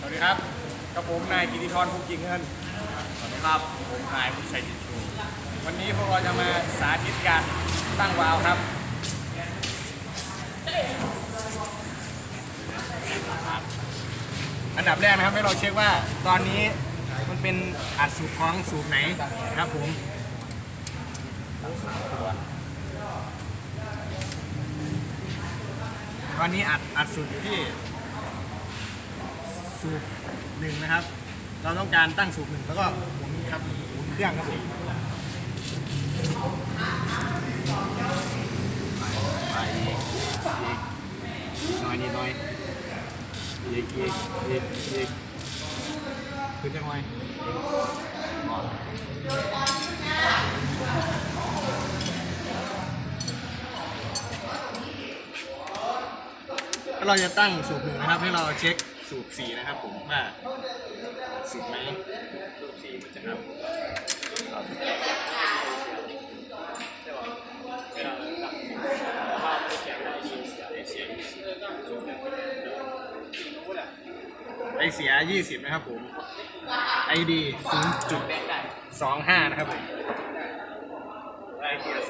สวัสดีครับกับผมนายกิติธรภูกิจเงินสวัสดีครับ ผมนายพุทธชัยจิตชู วันนี้พวกเราจะมาสาธิตการตั้งวาล์วครับ อันดับแรกนะครับให้เราเช็คว่าตอนนี้มันเป็นอัดสูบของสูบไหนนะครับผมตอนนี้อัดอัดสูบอยู่ที่ สูบหนึ่งนะครับ เราต้องการตั้งสูบหนึ่งแล้วก็หมุนครับหมุนเครื่องครับผมไปอีกอีกน่อยนิดน่อยอีกอีกอีกอีกขึ้นจังหน่อยถ้าเราจะตั้งสูบหนึ่งนะครับให้เราเช็ค สูบสีนะครับผมว่าสูบไหมสูบสีมันจะครับไอเสีย 20 นะครับผม ID 0.25 นะครับผมไอเสีย0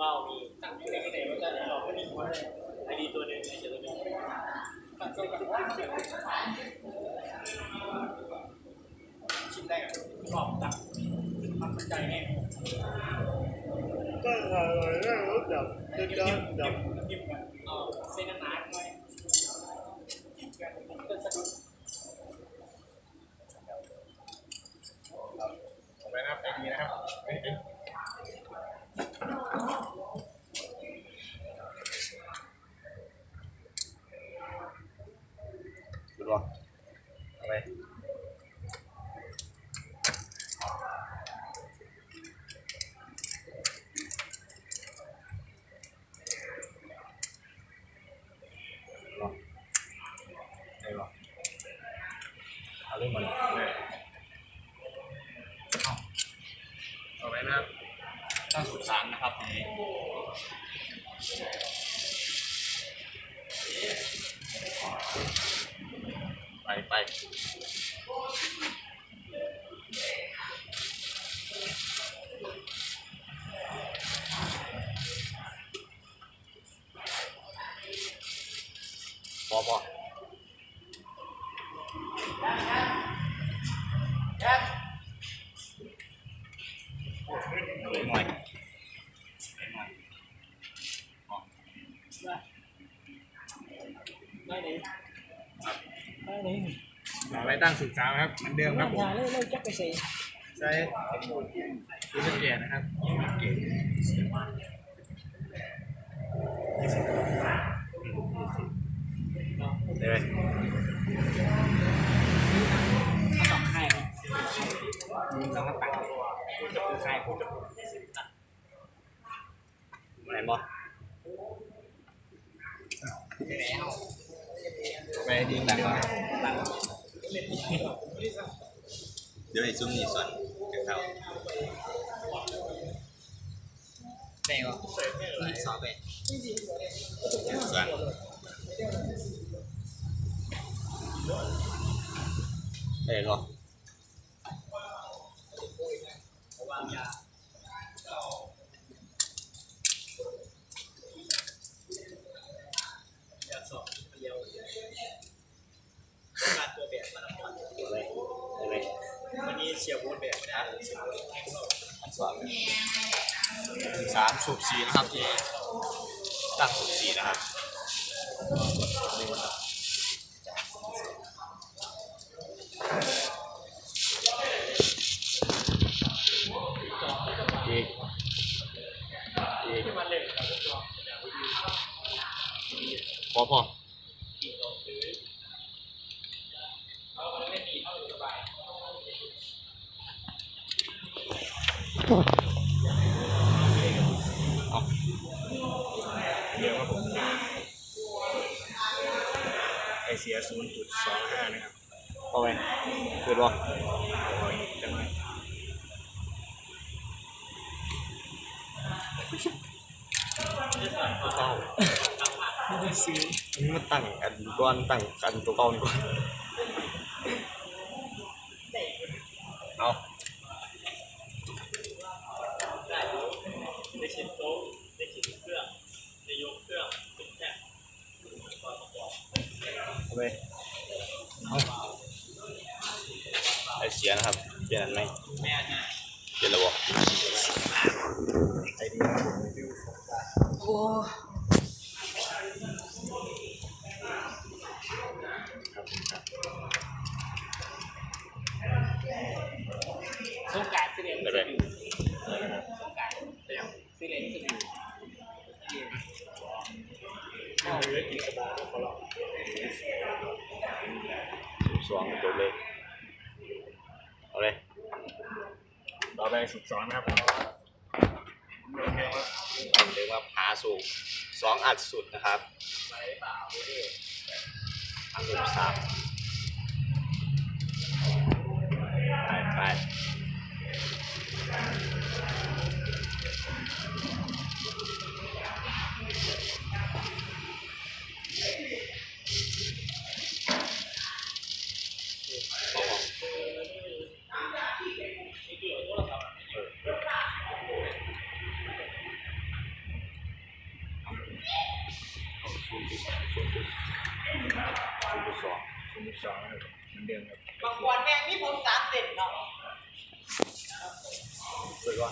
ว้าวมีตั้งที่ไหนก็ได้ว่าจะหลอกไม่มีหัวเลยไอดีตัวหนึ่งไอเสียตัวหนึ่ง ชิ้นแรกกรอบตักมันใจแน่ก็อะไรเรื่องรถดักจะจะดับยิ้มกันเออเส้นหนาๆหน่อยยิ้มกันต้นสะดุดผมไปนะครับไปดีนะครับเอ้ยเอ้ยดูหรออะไรหรออะไรหรอเอาเรื่องมันเลยเอาเอาไว้นะครับ ช่างสุดสารนะครับตรงนี้ไปพอพอหน่อย ได้เลยได้เลย เอาไว้ ตั้งสุดสามครับเหมือนเดิมครับผมอย่าเลยเลยจักไปใส่ใช้ดูสเกตนะครับเกตยี่สิบได้ไหมสองไข่มึงลองมาตักกูจะปูใครกูจะปูอะไรบ่ไปดีตั กก่นเดี๋ยวไอ้ซุ้มนี่ส่วนกับเขาแบ่งออกนี่สองแบ่งส่วนเอ้หรอการตัวแบบมัน อะไรอะไร วันนี้เชียร์โบ๊ทแบบไม่ได้เชียร์โบ๊ทให้เรา อัน สองสามสูบสี่นะครับที่ตั้งสูบสี่นะครับอีกอีกพอพอ เรียกว่าผมไอเสีย0.25นะครับพเอาไปคือบ่จังเลยเข้ามันตั้งอันก่อนตั้งอันตัวเก่านี่ก่อนเอา ได้ชิ้นโต๊ะได้ชิ้นเครื่องได้ยกเครื่องเป็นแค่เอาไปเอาไอเสียนะครับเปลี่ยนอันไหมเปลี่ยนระบบ ไอเดียครับผมรีวิวของการครับผมครับ สงการสิเดน ได้ไหม สงการสิเดนสิเดน สองจบเลย เอาเลย ต่อไปสุดสอนนะครับเรียกว่าผาสูงสองอัดสุดนะครับอันสุดสามไป ศูนย์จุดศูนย์จุดศูนย์จุดสองศูนย์จุดสองนะครับเหมือนเดิมครับบางวันแม่งนี่ผมสามเจ็ดเนาะสวยว่ะ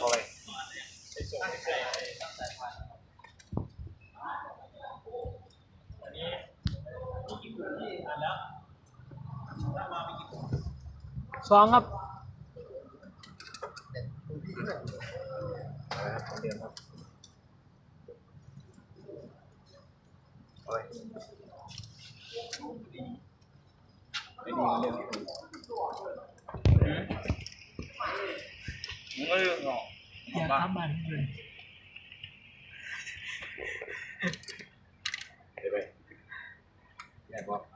ต่อไปสองครับเอาละครับเหมือนเดิมครับเอาไปไม่ดีเหมือนเดิมครับผมมันก็ยังออกอย่า ทำมันเลยเดี๋ยวไปใหญ่บ